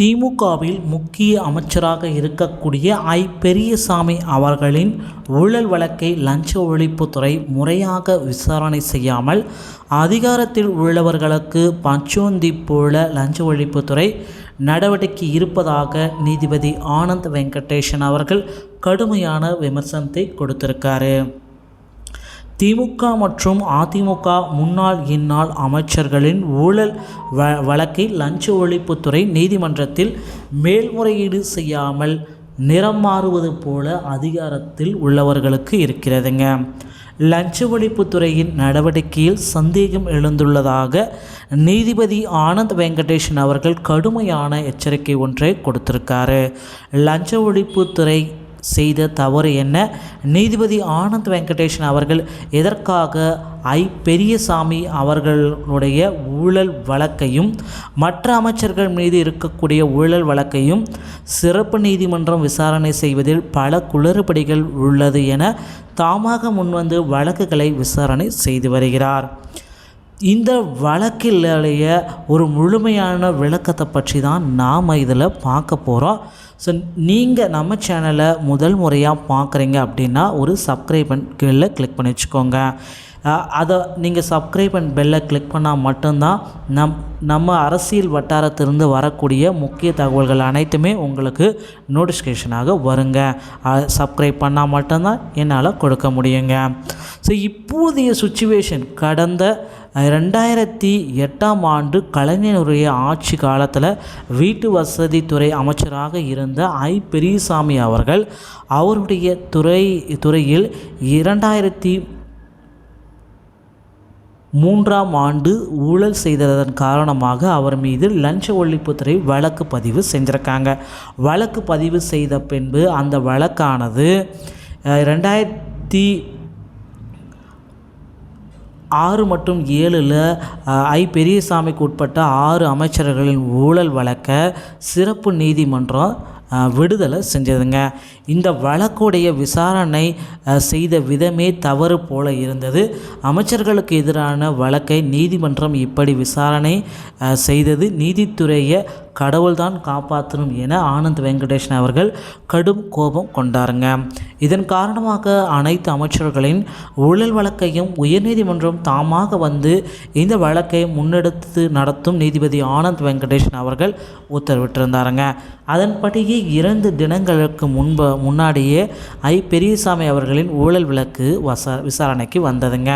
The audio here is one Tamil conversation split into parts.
திமுகவில் முக்கிய அமைச்சராக இருக்கக்கூடிய ஐ. பெரியசாமி அவர்களின் ஊழல் வழக்கை லஞ்ச ஒழிப்புத்துறை முறையாக விசாரணை செய்யாமல் அதிகாரத்தில் உள்ளவர்களுக்கு பச்சோந்தி போல லஞ்ச ஒழிப்புத்துறை நடவடிக்கை இருப்பதாக நீதிபதி ஆனந்த் வெங்கடேஷன் அவர்கள் கடுமையான விமர்சனத்தை கொடுத்திருக்காரு. திமுக மற்றும் அதிமுக முன்னாள் இந்நாள் அமைச்சர்களின் ஊழல் வ வழக்கை லஞ்ச ஒழிப்புத்துறை நீதிமன்றத்தில் மேல்முறையீடு செய்யாமல் நிறம் மாறுவது போல அதிகாரத்தில் உள்ளவர்களுக்கு இருக்கிறதுங்க. லஞ்ச ஒழிப்புத்துறையின் நடவடிக்கையில் சந்தேகம் எழுந்துள்ளதாக நீதிபதி ஆனந்த் வெங்கடேஷன் அவர்கள் கடுமையான எச்சரிக்கை ஒன்றை கொடுத்திருக்காரு. லஞ்ச ஒழிப்புத்துறை செய்த தவறு என்ன? நீதிபதி ஆனந்த் வெங்கடேஷன் அவர்கள் எதற்காக ஐ. பெரியசாமி அவர்களுடைய ஊழல் வழக்கையும் மற்ற அமைச்சர்கள் மீது இருக்கக்கூடிய ஊழல் வழக்கையும் சிறப்பு நீதிமன்றம் விசாரணை செய்வதில் பல குளறுபடிகள் உள்ளது என தாமாக முன்வந்து வழக்குகளை விசாரணை செய்து வருகிறார். இந்த வழக்கிலேயே ஒரு முழுமையான விளக்கத்தை பற்றி தான் நாம் இதில் பார்க்க போகிறோம் ஸோ நீங்கள் நம்ம சேனலை முதல் முறையாக பார்க்குறீங்க அப்படின்னா ஒரு சப்ஸ்கிரைப் கீழே கிளிக் பண்ணி வச்சுக்கோங்க. அதை நீங்கள் சப்ஸ்கிரைப் அண்ட் பெல்லை கிளிக் பண்ணால் மட்டும்தான் நம் நம்ம அரசியல் வட்டாரத்திலிருந்து வரக்கூடிய முக்கிய தகவல்கள் அனைத்துமே உங்களுக்கு நோட்டிஃபிகேஷனாக வருங்க. சப்ஸ்கிரைப் பண்ணால் மட்டும்தான் என்னால் கொடுக்க முடியுங்க. ஸோ இப்போதைய சுச்சுவேஷன் கடந்த ரெண்டாயிரத்தி எட்டாம் ஆண்டு கலைஞருடைய ஆட்சி காலத்தில் வீட்டு வசதித்துறை அமைச்சராக இருந்த ஐ. பெரியசாமி அவர்கள் அவருடைய துறை துறையில் இரண்டாயிரத்தி மூன்றாம் ஆண்டு ஊழல் செய்ததன் காரணமாக அவர் மீது லஞ்ச ஒழிப்புத்துறை வழக்கு பதிவு செஞ்சுருக்காங்க. வழக்கு பதிவு செய்த பின்பு அந்த வழக்கானது ரெண்டாயிரத்தி ஆறு மற்றும் ஏழில் ஐ பெரியசாமிக்கு உட்பட்ட ஆறு அமைச்சர்களின் ஊழல் வழக்கை சிறப்பு நீதிமன்றம் விடுதலை செஞ்சதுங்க. இந்த வழக்குடைய விசாரணை செய்த விதமே தவறு போல இருந்தது. அமைச்சர்களுக்கு எதிரான வழக்கை நீதிமன்றம் இப்படி விசாரணை செய்தது. நீதித்துறையை கடவுள்தான் காப்பாற்றணும் என ஆனந்த் வெங்கடேஷன் அவர்கள் கடும் கோபம் கொண்டாருங்க. இதன் காரணமாக அனைத்து அமைச்சர்களின் ஊழல் வழக்கையும் உயர்நீதிமன்றம் தாமாக வந்து இந்த வழக்கை முன்னெடுத்து நடத்தும் நீதிபதி ஆனந்த் வெங்கடேஷன் அவர்கள் உத்தரவிட்டிருந்தாருங்க. அதன்படியே இரண்டு தினங்களுக்கு முன்பு முன்னாடியே ஐ. பெரியசாமி அவர்களின் ஊழல் விளக்கு வச விசாரணைக்கு வந்ததுங்க.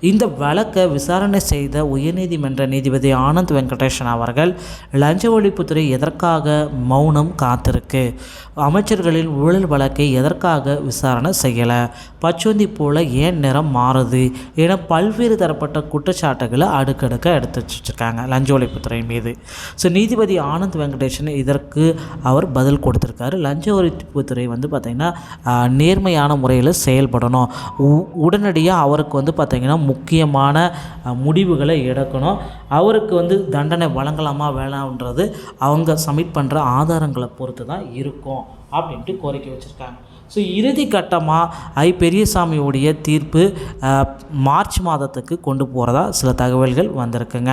இந்த வழக்கை விசாரணை செய்த உயர்நீதிமன்ற நீதிபதி ஆனந்த் வெங்கடேஷன் அவர்கள் லஞ்ச ஒழிப்புத்துறை எதற்காக மௌனம் காத்திருக்கு? அமைச்சர்களின் ஊழல் வழக்கை எதற்காக விசாரணை செய்யலை? பச்சோந்தி போல ஏன் நிறம் மாறுது என பல்வேறு தரப்பட்ட குற்றச்சாட்டுகளை அடுக்கடுக்க எடுத்து வச்சுருக்காங்க லஞ்ச ஒழிப்புத்துறை மீது. ஸோ நீதிபதி ஆனந்த் வெங்கடேஷன் இதற்கு அவர் பதில் கொடுத்துருக்காரு. லஞ்ச ஒழிப்புத்துறை வந்து பார்த்திங்கன்னா நேர்மையான முறையில் செயல்படணும். உ- உடனடியாக அவருக்கு வந்து பார்த்திங்கன்னா முக்கியமான முடிவுகளை எடுக்கணும். அவருக்கு வந்து தண்டனை வழங்கலாமா வேணாம்ன்றது அவங்க சப்மிட் பண்ணுற ஆதாரங்களை பொறுத்து தான் இருக்கும் அப்படின்ட்டு கோரிக்கை வச்சுருக்காங்க. ஸோ இறுதி கட்டமாக ஐ பெரியசாமியுடைய தீர்ப்பு மார்ச் மாதத்துக்கு கொண்டு போகிறதா சில தகவல்கள் வந்திருக்குங்க.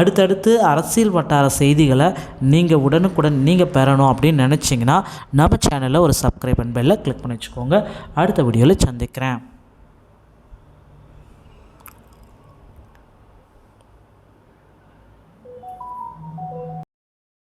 அடுத்தடுத்து அரசியல் வட்டார செய்திகளை நீங்கள் உடனுக்குடன் நீங்கள் பெறணும் அப்படின்னு நினச்சிங்கன்னா நம்ம சேனலில் ஒரு சப்ஸ்கிரைப் அண்ட் பெல்லை கிளிக் பண்ணி வச்சுக்கோங்க. அடுத்த வீடியோவில் சந்திக்கிறேன்.